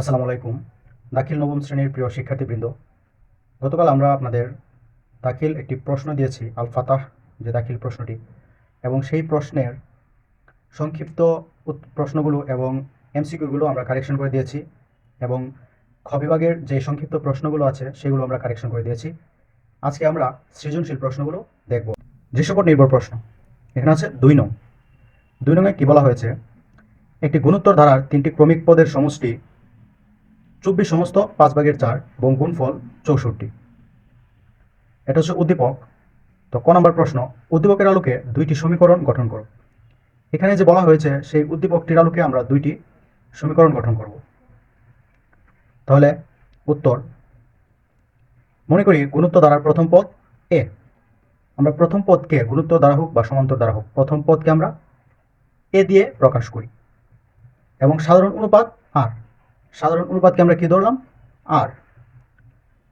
আসসালামু আলাইকুম। দাখিল নবম শ্রেণির প্রিয় শিক্ষার্থীবৃন্দ, গতকাল আমরা আপনাদের দাখিল একটি প্রশ্ন দিয়েছি আল ফাতাহ যে দাখিল প্রশ্নটি। এবং সেই প্রশ্নের সংক্ষিপ্ত প্রশ্নগুলো এবং এমসিকিউগুলো আমরা কারেকশন করে দিয়েছি এবং খ বিভাগের যে সংক্ষিপ্ত প্রশ্নগুলো আছে, সেগুলো আমরা কারেকশন করে দিয়েছি। আজকে আমরা সৃজনশীল প্রশ্নগুলো দেখব। দৃশ্যপট নির্ভর প্রশ্ন, এখানে আছে দুই নং। দুই নংয়ে কী বলা হয়েছে? একটি গুণোত্তর ধারার তিনটি ক্রমিক পদের সমষ্টি চব্বিশ সমস্ত পাঁচ ভাগের চার এবং গুণফল চৌষট্টি। এটা হচ্ছে উদ্দীপক। তো ক নম্বর প্রশ্ন, উদ্দীপকের আলোকে দুইটি সমীকরণ গঠন করো। এখানে যে বলা হয়েছে, সেই উদ্দীপকটির আলোকে আমরা দুইটি সমীকরণ গঠন করব। তাহলে উত্তর, মনে করি গুণত্ব দ্বারা প্রথম পদ এ আমরা প্রথম পদকে গুণত্ব দ্বারা হোক বা সমান্তর দ্বারা হোক, প্রথম পদকে আমরা এ দিয়ে প্রকাশ করি। এবং সাধারণ অনুপাত আর সাধারণ অনুপাতকে আমরা কি ধরলাম? আর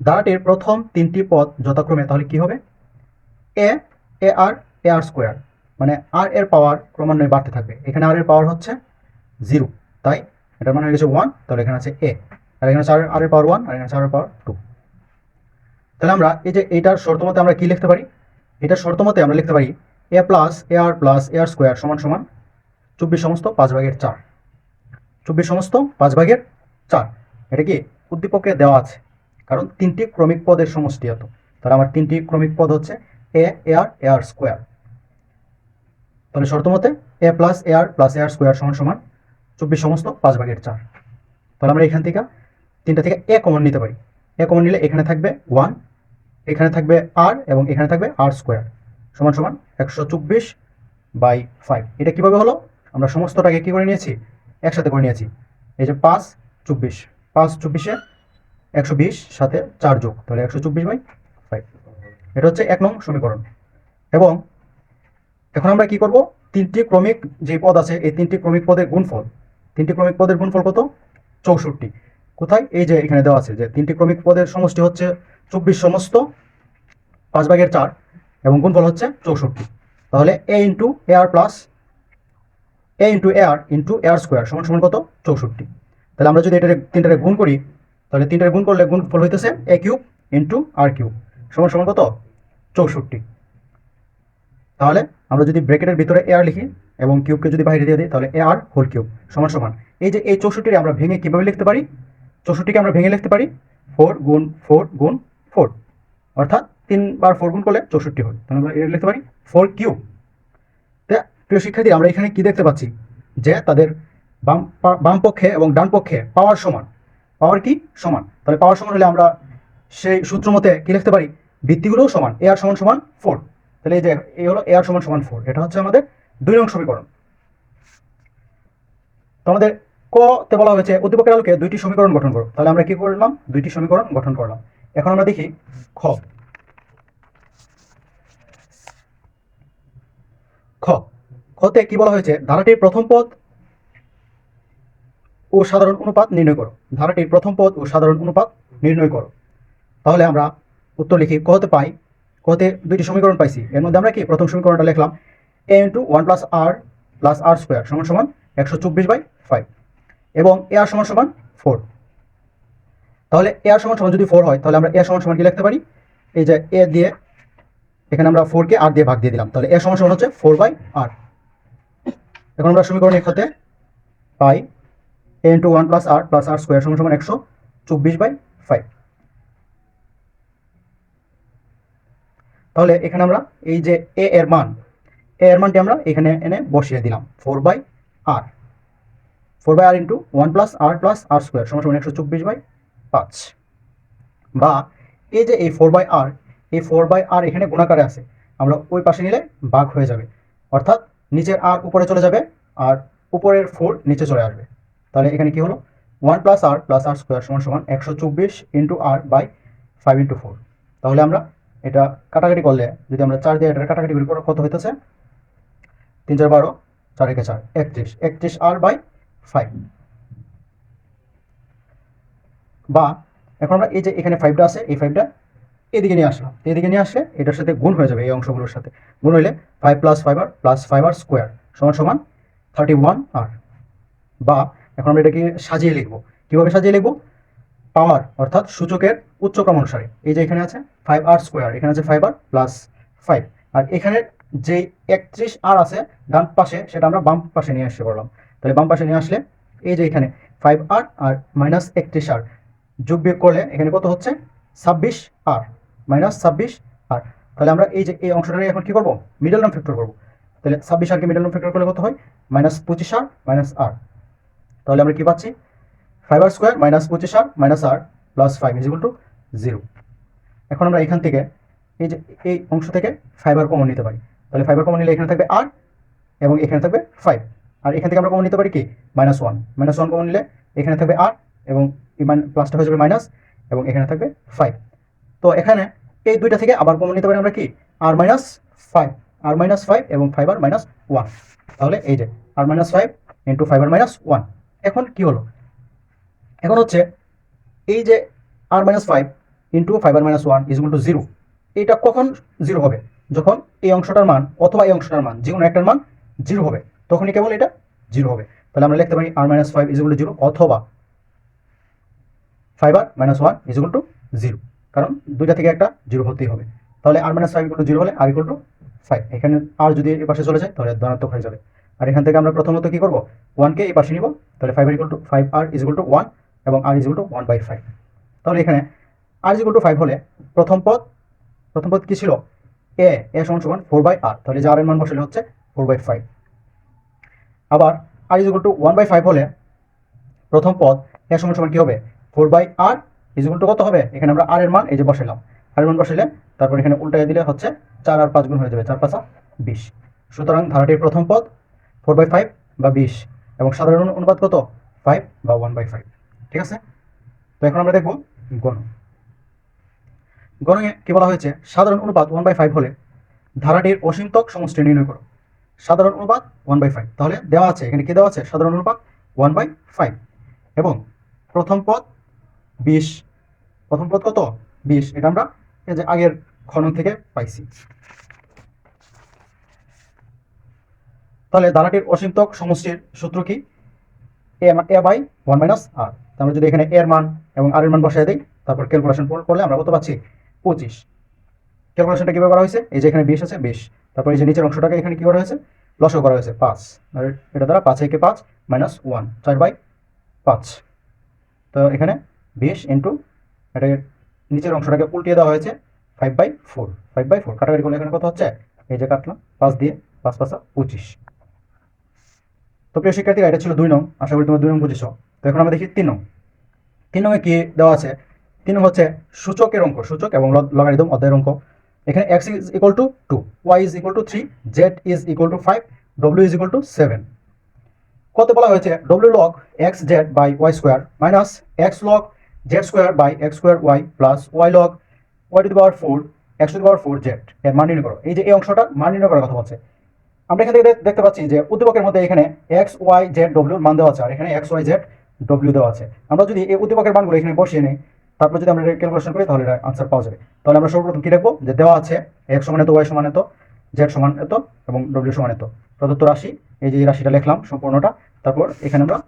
ধারাটির প্রথম তিনটি পদ যথাক্রমে, তাহলে কি হবে? এ এ আর এ আর স্কোয়ার মানে আর এর পাওয়ার ক্রমান্বয়ে বাড়তে থাকবে। এখানে আর এর পাওয়ার হচ্ছে জিরো তাই? এটার মানে হয়ে গেছে ওয়ান তাহলে এখানে আছে এ আর এখানে চার আর এর পাওয়ার ওয়ান আর এখানে চার এর পাওয়ার টু তাহলে আমরা এই যে এইটার শর্ত মতে আমরা কি লিখতে পারি? এটার শর্ত মতে আমরা লিখতে পারি a plus a r plus a r square সমান সমান চব্বিশ সমস্ত পাঁচ ভাগের চার। চব্বিশ সমস্ত পাঁচ ভাগের চার এটা কি উদ্দীপকে দেওয়া আছে? কারণ তিনটি ক্রমিক পদের সমষ্টি এত। তাহলে আমার তিনটি ক্রমিক পদ হচ্ছে এ এ আর এ আর স্কোয়ার। তাহলে শর্ত মতে a plus a r plus a r square সমান সমান চব্বিশ সমস্ত পাঁচ ভাগের চার। তাহলে আমরা এখান থেকে তিনটা থেকে এ কমন নিতে পারি। এ কমন নিলে এখানে থাকবে ওয়ান এখানে থাকবে আর এবং এখানে থাকবে আর স্কোয়ার সমান সমান একশো চব্বিশ বাই ফাইভ এটা কীভাবে হলো? আমরা সমস্তটাকে কি করে নিয়েছি? একসাথে করে নিয়েছি। এই যে পাঁচ চব্বিশ। পাঁচ চব্বিশে একশো বিশ, সাথে চার যোগ, তাহলে একশো চব্বিশ বাই ফাইভ এটা হচ্ছে এক নং সমীকরণ। এবং এখন আমরা কি করব? তিনটি ক্রমিক যে পদ আছে, এই তিনটি ক্রমিক পদের গুণফল, তিনটি ক্রমিক পদের গুণফল কত? চৌষট্টি। কোথায়? এই যে এখানে দেওয়া আছে যে তিনটি ক্রমিক পদের সমষ্টি হচ্ছে চব্বিশ সমস্ত পাঁচ ভাগের চার, এবং গুণফল হচ্ছে চৌষট্টি। তাহলে a into a r plus a into a r into a r square সমান সমান কত? চৌষট্টি। তাহলে আমরা যদি এটার তিনটারে গুণ করি, তাহলে তিনটারে গুণ করলে গুণ ফল হইতেছে a cube into r cube. সমান সমান কত? চৌষট্টি। তাহলে আমরা যদি ব্র্যাকেটের ভিতরে এ আর লিখি এবং কিউবকে যদি বাইরে দিয়ে দিই, তাহলে এ আর হোল কিউব। সমান সমান। এই যে এই চৌষট্টির আমরা ভেঙে কীভাবে লিখতে পারি? চৌষট্টিকে আমরা ভেঙে লিখতে পারি ফোর গুণ ফোর গুণ ফোর অর্থাৎ তিনবার ফোর গুণ করলে চৌষট্টি হয়। তাহলে আমরা এটা লিখতে পারি ফোর কিউব। প্রিয় শিক্ষার্থী, আমরা এখানে কি দেখতে পাচ্ছি? যে তাদের বাম বাম পক্ষে এবং ডান পক্ষে পাওয়ার সমান। পাওয়ার কি? সমান। তাহলে পাওয়ার সমান হলে আমরা সেই সূত্র মতে কি লিখতে পারি? ভিত্তিগুলোও সমান। এ আর সমান সমান ফোর তাহলে এই যে এই হলো এ আর সমান সমান ফোর এটা হচ্ছে আমাদের দুই নং সমীকরণ। তো আমাদের ক তে বলা হয়েছে উদ্দীপকের আলোকে দুইটি সমীকরণ গঠন করো। তাহলে আমরা কি করলাম? দুইটি সমীকরণ গঠন করলাম। এখন আমরা দেখি খ। খ। খতে কি বলা হয়েছে? ধারাটির প্রথম পদ ও সাধারণ অনুপাত নির্ণয় করো। ধারাটির প্রথম পদ ও সাধারণ অনুপাত নির্ণয় করো। তাহলে আমরা উত্তর লিখি কতে পাই কতে দুইটি সমীকরণ পাইছি। এর মধ্যে আমরা কি প্রথম সমীকরণটা লিখলাম? A into one plus r plus r square সমান সমান একশো চব্বিশ বাই ফাইভ এবং এ আর সমান সমান ফোর তাহলে এ আর সমান সমান যদি ফোর হয়, তাহলে আমরা এ সমান সমান কি লিখতে পারি? এই যে এ দিয়ে এখানে আমরা ফোরকে আর দিয়ে ভাগ দিয়ে দিলাম। তাহলে এ সমান সমান হচ্ছে ফোর বাই আর এখন আমরা সমীকরণ এক হতে পাই a into one plus r plus r square সমান সমান একশো চব্বিশ বাই ফাইভ তাহলে এখানে আমরা এই যে এ এর মান এ এর মানটি আমরা এখানে এনে বসিয়ে দিলাম four by r four by r into one plus r plus r square সমান সমান একশো চব্বিশ বাই পাঁচ। বা এই যে এই ফোর বাই আর এই ফোর বাই আর এখানে গুণাকারে আছে, আমরা ওই পাশে নিলে বাঘ হয়ে যাবে। অর্থাৎ নিচের আর উপরে চলে যাবে আর উপরের ফোর নিচে চলে আসবে। তাহলে এখানে কি হলো? One plus r plus r square সমান সমান একশো চব্বিশ into r by five into four তাহলে আমরা এটা কাটাকাটি করলে, যদি আমরা চার দিয়ে এটা কাটাকাটি করি, কত হইতেছে? তিন চার বারো, চার একে চার, একত্রিশ। একত্রিশ আর বাই ফাইভ বা এখন আমরা এই যে এখানে ফাইভটা আছে, এই ফাইভটা এদিকে নিয়ে আসলাম। এদিকে নিয়ে আসলে এটার সাথে গুণ হয়ে যাবে এই অংশগুলোর সাথে। গুণ হইলে five plus five r plus five r square সমান সমান থার্টি ওয়ান আর বা এখন আমরা এটাকে সাজিয়ে লিখব। কীভাবে সাজিয়ে লিখব? পাওয়ার, অর্থাৎ সূচকের উচ্চক্রম অনুসারে। এই যে এখানে আছে ফাইভ আর স্কোয়ার এখানে আছে five r plus five r এখানে যে একত্রিশ আর আছে, ডান পাশে, সেটা আমরা বাম পাশে নিয়ে আসতে পারলাম। তাহলে বাম পাশে নিয়ে আসলে এই যে এখানে ফাইভ আর আর মাইনাস একত্রিশ আর যোগ বিয়োগ করলে এখানে কত হচ্ছে? ছাব্বিশ আর মাইনাস ছাব্বিশ আর তাহলে আমরা এই যে এই অংশটা নিয়ে এখন কি করব? মিডল নাম ফ্যাক্টর করব। তাহলে ছাব্বিশ আরকে মিডল নাম ফ্যাক্টর করলে কত হয়? মাইনাস পঁচিশ আর মাইনাস আর তাহলে আমরা কি পাচ্ছি? ফাইভ আর স্কোয়ার মাইনাস পঁচিশ r minus r plus five is to zero এখন আমরা এখান থেকে এই যে এই অংশ থেকে ফাইবার কমন নিতে পারি। তাহলে ফাইবার কমন নিলে এখানে থাকবে আর এবং এখানে থাকবে ফাইভ আর এখান থেকে আমরা কমন নিতে পারি কি? Minus one minus one common নিলে এখানে থাকবে আর এবং প্লাসটা হয়ে যাবে মাইনাস এবং এখানে থাকবে ফাইভ তো এখানে এই দুইটা থেকে আবার কমন নিতে পারি আমরা কি? R minus five r minus five এবং ফাইভ আর মাইনাস ওয়ান তাহলে এই যে r minus five into five r minus one এখন কি হলো? এখন হচ্ছে এই যে r minus five into five r minus one is to zero এটা কখন জিরো হবে? যখন এই অংশটার মান অথবা এই অংশটার মান, যে কোনো একটার মান জিরো হবে। তখনই কেবল এটা জিরো হবে। তাহলে আমরা লিখতে পারি r minus five is to zero অথবা five r minus one is to zero কারণ দুইটা থেকে একটা জিরো হতেই হবে। তাহলে r minus five equal to zero হলে আর ইকুয়াল টু ফাইভ এখানে আর যদি এই পাশে চলে যায়, তাহলে ধনাত্মক হয়ে যাবে। আর এখান থেকে আমরা প্রথমত কি করব? ওয়ানকে এই পাশে নিব। তাহলে five r equal to five r is to one এবং r is to one by five তাহলে এখানে আর ইজ টু ফাইভ হলে প্রথম পদ প্রথম পদ কি ছিল? এ এ সমান সমান ফোর বাই আর তাহলে যে আর এর মান বসালে হচ্ছে ফোর বাই ফাইভ আবার r is to one by five হলে প্রথম পদ এ সমান সমান কি হবে? Four by r is to কত হবে? এখানে আমরা আর এর মান এই যে বসালাম আর এর মান বসাইলে তারপর এখানে উল্টাই দিলে হচ্ছে চার আর পাঁচ গুণ হয়ে যাবে, চার পাঁচা বিশ। সুতরাং ধারাটির প্রথম পদ ফোর বাই ফাইভ বা বিশ। এবং সাধারণ অনুপাত কত? ফাইভ বা ওয়ান বাই ফাইভ ঠিক আছে? তো এখন আমরা দেখব গণ। গণে কি বলা হয়েছে? সাধারণ অনুপাত ওয়ান বাই ফাইভ হলে ধারাটির অসীমতক সমষ্টি নির্ণয় করো। সাধারণ অনুপাত ওয়ান বাই ফাইভ তাহলে দেওয়া আছে। এখানে কি দেওয়া আছে? সাধারণ অনুপাত ওয়ান বাই ফাইভ এবং প্রথম পদ বিশ। প্রথম পদ কত? বিশ। এটা আমরা আগের খনন থেকে পাইছি। তাহলে ধারাটির অসীমতক সমষ্টির সূত্র কি? A a by one minus r আমরা যদি এখানে এর মান এবং আর এর মান বসাই দিই, তারপর ক্যালকুলেশন করলে আমরা কত পাচ্ছি? পঁচিশ। ক্যালকুলেশনটা কীভাবে করা হয়েছে? এই যে এখানে বিশ আছে, বিশ। তারপর এই যে নিচের অংশটাকে এখানে কী করা হয়েছে? লসও করা হয়েছে, পাঁচ। এটা দ্বারা পাঁচ একে পাঁচ মাইনাস ওয়ান চার বাই পাঁচ। তো এখানে বিশ ইন্টু এটা নিচের অংশটাকে উল্টিয়ে দেওয়া হয়েছে five by four five by four কাটাকাটি করলে এখানে কত হচ্ছে? এই যে কাটলাম, পাঁচ দিয়ে পাঁচ পাঁচা পঁচিশ। তো প্রিয় শিক্ষার্থীরা, এটা ছিল দুই নং। আশা করি তোমরা দুই নং বুঝেছ। তো এখন আমরা দেখি তিন নং। তিন নংয়ে কি দেওয়া আছে? তিন নং হচ্ছে সূচকের অঙ্ক, সূচক এবং লগারিদম অধ্যায়ের অঙ্ক। এখানে x is equal to two y is equal to three z is equal to five W is equal to seven কত বলা হয়েছে? W log x z by y square minus x log z square by x square y plus y log y to the power four x to the power four z এর মান নির্ণয় করো। এই যে এই অংশটা মান নির্ণয় করার কথা বলছে। আমরা এখান থেকে দেখতে পাচ্ছি যে উদ্দীপকের মধ্যে এখানে এক্স ওয়াই জেড ডব্লিউর মান দেওয়া আছে, আর এখানে এক্স ওয়াই জেড ডব্লিউ দেওয়া আছে। আমরা যদি এই উদ্দীপকের মানগুলো এখানে বসিয়ে নিই, তারপর যদি আমরা ক্যালকুলেশন করি, তাহলে আনসার পাওয়া যাবে। তাহলে আমরা সর্বপ্রথম কি দেখব? যে দেওয়া আছে এক্স সমান এত ওয়াই সমান এত জেড সমান এত, এবং ডব্লিউ সমান এত। প্রদত্ত রাশি, এই যে রাশিটা লিখলাম সম্পূর্ণটা, তারপর এখানে আমরা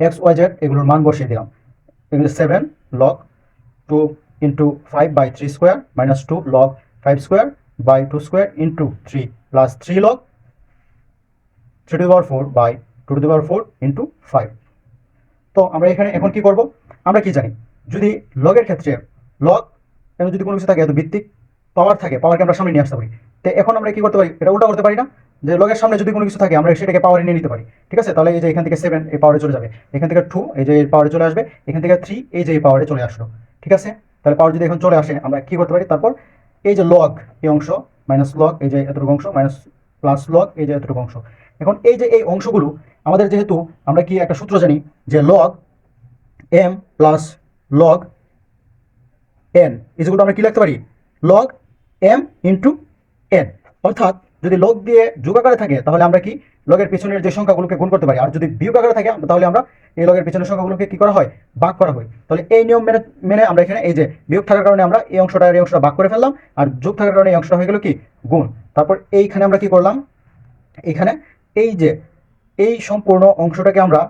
এক্স ওয়াই জেড এগুলোর মান বসিয়ে দিলাম। এগুলো seven log two into five by three square minus two log five square by two square into three plus three log three two power four by two two power four into five তো আমরা এখানে এখন কি করব? আমরা কি জানি? যদি লগের ক্ষেত্রে লগ এবং যদি কোনো কিছু থাকে ভিত্তিক পাওয়ার থাকে পাওয়ারকে আমরা সামনে নিয়ে আসতে পারি। তো এখন আমরা কি করতে পারি? এটা উল্টা করতে পারি না। যে লগের সামনে যদি কোনো কিছু থাকে, আমরা সেটাকে পাওয়ারে নিয়ে নিতে পারি। ঠিক আছে? তাহলে এই যে এখান থেকে সেভেন এই পাওয়ারে চলে যাবে। এখান থেকে টু এই যে পাওয়ারে চলে আসবে। এখান থেকে থ্রি এই যে এই পাওয়ারে চলে আসলো। ঠিক আছে? তাহলে পাওয়ার যদি এখন চলে আসে, আমরা কি করতে পারি? তারপর এই যে লগ এই অংশ মাইনাস লগ এই যে এতটুকু অংশ মাইনাস প্লাস লগ এই যে এতটুকু অংশ। এখন এই যে এই অংশগুলো, আমাদের যেহেতু আমরা কি একটা সূত্র জানি যে log m plus log n এই যেগুলো আমরা কি লিখতে পারি? লগ এম ইন্টু এন অর্থাৎ যদি লগ দিয়ে যোগ আকারে থাকে, তাহলে আমরা কি? লগের পিছনের যে সংখ্যাগুলোকে গুণ করতে পারি। আর যদি বিয়োগ আকারে থাকে, তাহলে আমরা এই লগের পিছনের সংখ্যাগুলোকে কি করা হয়? ভাগ করা হয়। তাহলে এই নিয়ম মেনে মেনে আমরা এখানে এই যে বিয়োগ থাকার কারণে আমরা এই অংশটা এই অংশটা ভাগ করে ফেললাম। আর যোগ থাকার কারণে এই অংশটা হয়ে গেল কি? গুণ। তারপর এইখানে আমরা কি করলাম? এখানে এই যে, এই সম্পূর্ণ অংশটাকে আমরা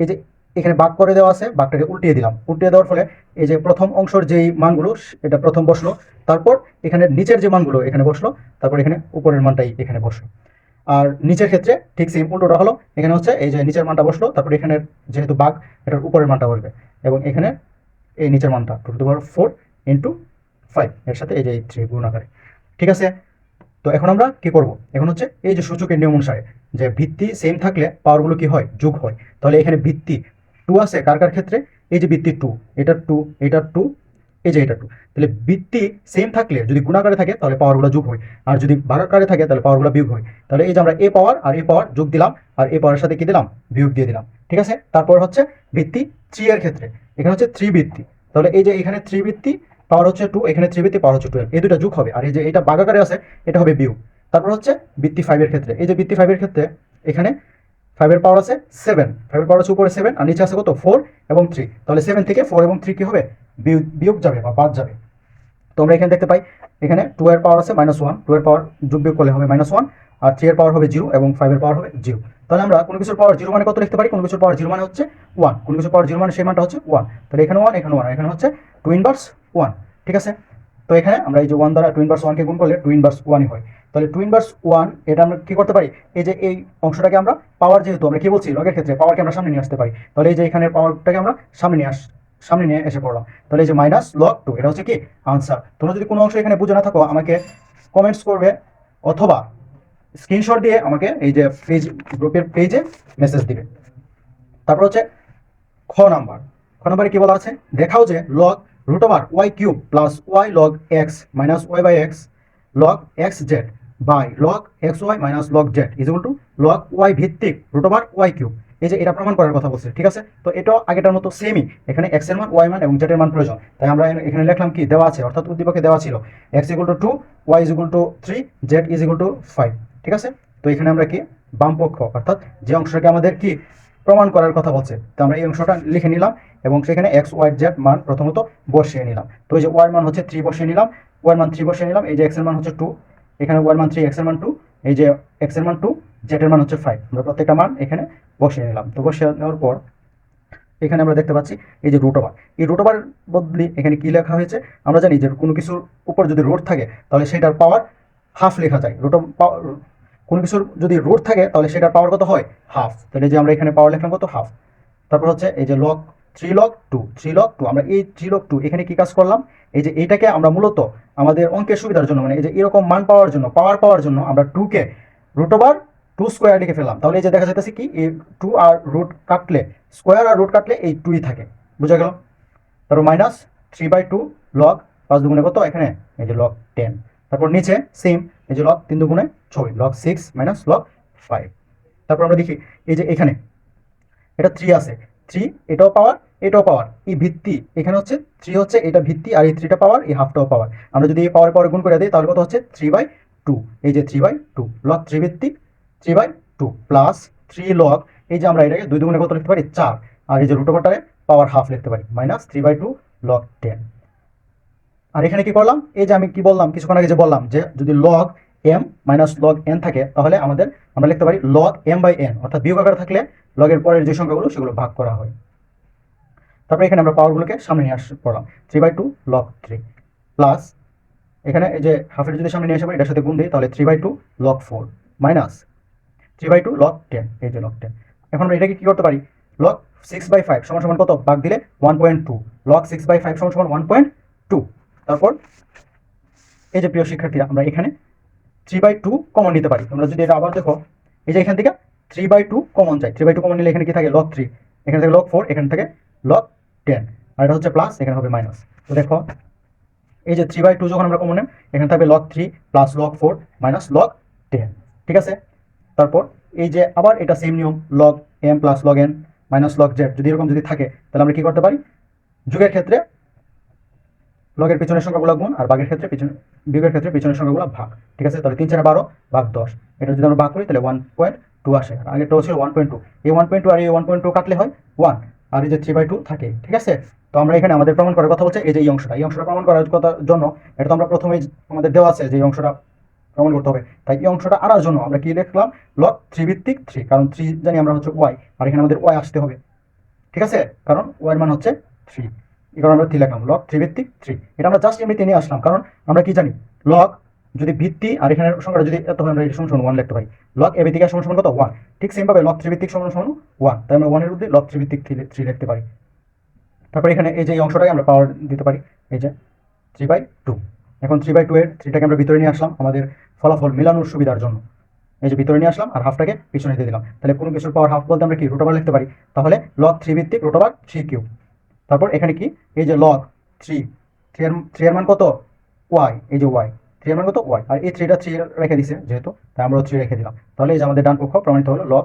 এই যে এখানে ভাগ করে দেওয়া আছে ভাগটাকে উল্টিয়ে দিলাম। উল্টিয়ে দেওয়ার ফলে এই যে প্রথম অংশের যেই মানগুলো, এটা প্রথম বসল। তারপর এখানে নিচের যে মানগুলো, এখানে বসল। তারপর এখানে উপরের মানটাই এখানে বসল। আর নিচের ক্ষেত্রে ঠিক সেম উল্টোটা হলো, এখানে হচ্ছে এই যে নিচের মানটা বসল, তারপর এখানের যেহেতু বাঘ এটার উপরের মানটা বসবে। এবং এখানে এই নিচের মানটা two two power four into five এর সাথে এই যে থ্রি গুণ আকারে। ঠিক আছে? তো এখন আমরা কি করব? এখন হচ্ছে এই যে সূচকের নিয়ম অনুসারে যে ভিত্তি সেম থাকলে পাওয়ারগুলো কি হয়? যোগ হয়। তাহলে এখানে ভিত্তি টু আছে, কার কার ক্ষেত্রে? এই যে বৃত্তি টু এটা টু এটার টু এই যে এটা টু তাহলে বৃত্তি সেম থাকলে যদি গুণাকারে থাকে, তাহলে পাওয়ারগুলো যোগ হয়। আর যদি ভাগাকারে থাকে, তাহলে পাওয়ারগুলো বিয়োগ হয়। তাহলে এই যে আমরা এ পাওয়ার আর এ পাওয়ার যোগ দিলাম, আর এ পাওয়ারের সাথে কি দিলাম? বিয়োগ দিয়ে দিলাম। ঠিক আছে? তারপর হচ্ছে ভিত্তি থ্রি এর ক্ষেত্রে। এখানে হচ্ছে থ্রি ভিত্তি। তাহলে এই যে এখানে থ্রি ভিত্তি পাওয়ার হচ্ছে টু এখানে থ্রি ভিত্তি পাওয়ার হচ্ছে টুয়েলভ এই দুটো যোগ হবে। আর এই যে এটা বাগাকারে আছে, এটা হবে বিয়োগ। তারপর হচ্ছে ভিত্তি ফাইভের ক্ষেত্রে। এই যে ভিত্তি ফাইভের ক্ষেত্রে, এখানে ফাইভের পাওয়ার আছে সেভেন ফাইভের পাওয়ার আছে উপরে সেভেন আর নিচে আছে কত? ফোর এবং থ্রি তাহলে সেভেন থেকে ফোর এবং থ্রি কি হবে? বিয়োগ যাবে বা বাদ যাবে। তো আমরা এখানে দেখতে পাই, এখানে টু এর পাওয়ার আছে মাইনাস ওয়ান টু এর পাওয়ার যোগ বিয়োগ করলে হবে মাইনাস ওয়ান আর থ্রি এর পাওয়ার হবে জিরো এবং ফাইভের পাওয়ার হবে জিরো তাহলে আমরা কোনো কিছুর পাওয়ার জিরো মানে কত লিখতে পারি? কোনো কিছুর পাওয়ার জিরো মানে হচ্ছে ওয়ান কোনো কিছুর পাওয়ার জিরো মানে সেই মানটা হচ্ছে ওয়ান তাহলে এখানে ওয়ান এখানে ওয়ান এখানে হচ্ছে টু ইনভার্স ওয়ান ঠিক আছে? তো এখানে আমরা এই যে ওয়ান দ্বারা টু ইনভার্স ওয়ানকে গুণ করলে টু ইনভার্স ওয়ানই হয়। তাহলে টু ইনভার্স ওয়ান এটা আমরা কি করতে পারি? এই যে এই অংশটাকে আমরা পাওয়ার যেহেতু আমরা কি বলছি? লগের ক্ষেত্রে পাওয়ারকে আমরা সামনে নিয়ে আসতে পারি। তাহলে এই যে এখানের পাওয়ারটাকে আমরা সামনে নিয়ে আস, সামনে নিয়ে এসে পড়লাম। তাহলে এই যে মাইনাস লগ টু এটা হচ্ছে কি? আনসার তোমরা যদি কোনো অংশ এখানে বুঝে না থাকো, আমাকে কমেন্টস করবে অথবা স্ক্রিনশট দিয়ে আমাকে এই যে পেজ গ্রুপের পেজে মেসেজ দিবে। তারপর হচ্ছে খ নাম্বার খ নাম্বারে কি বলা আছে? দেখাও যে log root over y cube plus y log x minus y by x log x z by log x y minus log z is to log y ভিত্তিক রুট ওভার ওয়াই কিউব এই যে এটা প্রমাণ করার কথা বলছে, ঠিক আছে? তো এটা আগেটার মতো সেমই এখানে এক্সের মান ওয়াই মান এবং জেড এর মান প্রয়োজন। তাই আমরা এখানে লিখলাম কি? দেওয়া আছে, অর্থাৎ উদ্দীপকে দেওয়া ছিল। X equal to two y is equal to three z is equal to five ঠিক আছে? তো এখানে আমরা কি? বাম পক্ষ অর্থাৎ যে অংশটাকে আমাদের কি? প্রমাণ করার কথা বলছে। তো আমরা এই অংশটা লিখে নিলাম এবং সেখানে এক্স ওয়াই জেড মান প্রথমত বসিয়ে নিলাম। তো এই যে ওয়াই মান হচ্ছে থ্রি বসিয়ে নিলাম ওয়াই মান থ্রি বসিয়ে নিলাম, এই যে এক্সের মান হচ্ছে টু এখানে ওয়াই মান থ্রি এক্সের মান টু এই যে এক্সের মান টু জেড এর মান হচ্ছে ফাইভ আমরা প্রত্যেকটা মান এখানে বসিয়ে নিলাম। তো বসিয়ে নেওয়ার পর এখানে আমরা দেখতে পাচ্ছি এই যে রুট এই রুট ওভার বদলি এখানে কি লেখা হয়েছে? আমরা জানি যে কোনো কিছুর উপর যদি রুট থাকে, তাহলে সেটার পাওয়ার হাফ লেখা যায়। রুট কোনো কিছুর যদি রুট থাকে, তাহলে সেটার পাওয়ার কত হয়? হাফ তাহলে যে আমরা এখানে পাওয়ার লিখলাম কত? হাফ তারপর হচ্ছে এই যে log three log two three log two আমরা এই থ্রি লক টু এখানে কি কাজ করলাম? এই যে এইটাকে আমরা মূলত আমাদের অঙ্কের সুবিধার জন্য মানে এই যে এরকম মান পাওয়ার জন্য পাওয়ার পাওয়ার জন্য আমরা টুকে রুট ওভার টু স্কোয়ার লিখে ফেললাম। তাহলে এই যে দেখা যাইতেছে কি, এই টু আর রুট কাটলে স্কোয়ার আর রুট কাটলে এই টুই থাকে। বুঝা গেল? তারপর minus three by two log পাঁচ দুগুণে কত? এখানে এই যে লক টেন তারপর নিচে সেম এই যে লক তিন দুগুণে ছয় log six minus log five তারপর আমরা দেখি, এই যে এখানে, এটা থ্রি আছে। থ্রি এটাও পাওয়ার এটাও পাওয়ার এই ভিত্তি, এখানে হচ্ছে থ্রি হচ্ছে, এটা ভিত্তি, আর এই থ্রিটা পাওয়ার এই হাফটাও পাওয়ার আমরা যদি এই পাওয়ার পাওয়ার গুণ করে দিই, তাহলে কত হচ্ছে? থ্রি বাই টু এই যে three by two log three ভিত্তিক three by two plus three log এই যে আমরা এটাকে দুই দুগুণে কত লিখতে পারি? চার। আর এই যে রুট ওভারটারে পাওয়ার হাফ লিখতে পারি minus three by two log ten আর এখানে কি করলাম? এই যে আমি কি বললাম, কিছুক্ষণ আগে যে বললাম যে যদি log m minus log n থাকে, তাহলে আমাদের আমরা লিখতে পারি লগ এম বাই এন অর্থাৎ বিয়োগ আকারে থাকলে লগের পরের যে সংখ্যাগুলো, সেগুলো ভাগ করা হয়। তারপরে এখানে আমরা পাওয়ারগুলোকে সামনে নিয়ে আসতে পড়লাম। Three by two log three plus এখানে এই যে হাফের যদি সামনে নিয়ে আসে এটার সাথে গুণ দিই, তাহলে three by two log four minus three by two log ten এই যে লগ টেন এখন আমরা এটাকে কি করতে পারি? লগ সিক্স বাই ফাইভ সমান সমান কত? ভাগ দিলে one point two log six by five সমান সমান ওয়ান পয়েন্ট টু তারপর এই যে প্রিয় শিক্ষার্থীরা, আমরা এখানে থ্রি বাই টু কমন নিতে পারি। তোমরা যদি এটা আবার দেখো, এই যে এখান থেকে থ্রি বাই টু কমন যায় থ্রি বাই টু কমন নিলে এখানে কি থাকে? লক থ্রি এখানে থেকে লক ফোর এখান থেকে লক টেন আর এটা হচ্ছে প্লাস এখানে হবে মাইনাস তো দেখো, এই যে থ্রি বাই টু যখন আমরা কমন নেব, এখানে থাকবে log three plus log four minus log ten ঠিক আছে? তারপর এই যে আবার এটা সেম নিয়ম log m plus log n minus log z যদি এরকম যদি থাকে, তাহলে আমরা কি করতে পারি? যুগের ক্ষেত্রে লগের পিছনের সংখ্যাগুলো গুণ আর বাঘের ক্ষেত্রে পিছনে বিয়োগের ক্ষেত্রে পিছনের সংখ্যাগুলো ভাগ। ঠিক আছে? তাহলে তিন, চার, বারো ভাগ দশ। এটা যদি আমরা ভাগ করি, তাহলে ওয়ান পয়েন্ট টু আসে। আর আগেরটা ছিল ওয়ান পয়েন্ট টু এই ওয়ান পয়েন্ট টু আর এই ওয়ান পয়েন্ট টু কাটলে হয় ওয়ান আর এই যে থ্রি বাই টু থাকে। ঠিক আছে? তো আমরা এখানে আমাদের প্রমাণ করার কথা বলছে এই যে এই অংশটা। এই অংশটা প্রমাণ করার কথার জন্য এটা তো আমরা প্রথমেই আমাদের দেওয়া আছে যে এই অংশটা প্রমাণ করতে হবে। তাই এই অংশটা আনার জন্য আমরা কি লিখলাম? লগ থ্রি ভিত্তিক থ্রি কারণ থ্রি জানি আমরা হচ্ছে ওয়াই আর এখানে আমাদের ওয়াই আসতে হবে। ঠিক আছে? কারণ ওয়াই মান হচ্ছে থ্রি কারণে আমরা থ্রি লিখলাম। লগ থ্রি ভিত্তিক থ্রি এটা আমরা জাস্ট এমনিতে নিয়ে আসলাম, কারণ আমরা কি জানি? লক যদি ভিত্তি আর এখানে সংখ্যাটা যদি হয়, আমরা এটা সমান ওয়ান লিখতে পারি। লক এ ভিত্তিক সমান সমান কত? ওয়ান ঠিক সেমভাবে লগ থ্রি ভিত্তিক সমান সমান ওয়ান তাই আমরা ওয়ানের মধ্যে লগ থ্রি ভিত্তিক থ্রি লিখতে পারি। তারপর এখানে এই যে এই অংশটাকে আমরা পাওয়ার দিতে পারি, এই যে থ্রি বাই টু এখন থ্রি বাই টু এর থ্রিটাকে আমরা ভিতরে নিয়ে আসলাম আমাদের ফলাফল মেলানোর সুবিধার জন্য। এই যে ভিতরে নিয়ে আসলাম আর হাফটাকে পিছনে দিয়ে দিলাম। তাহলে কোনো কিছুর পাওয়ার হাফ বলতে আমরা কি? রুট ওভার লিখতে পারি। তাহলে লক থ্রি ভিত্তিক রুট ওভার থ্রি কিউব তারপর এখানে কি? এই যে লগ থ্রি থ্রি এর থ্রি এর মান কত? ওয়াই এই যে ওয়াই থ্রি এর মান কত? ওয়াই আর এই থ্রিটা থ্রি রেখে দিছে যেহেতু, তাই আমরা থ্রি রেখে দিলাম। তাহলে এই যে আমাদের ডান পক্ষ প্রমাণিত হলো লগ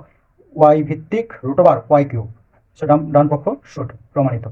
ওয়াই ভিত্তিক root over y cube so ডান পক্ষ শুট প্রমাণিত।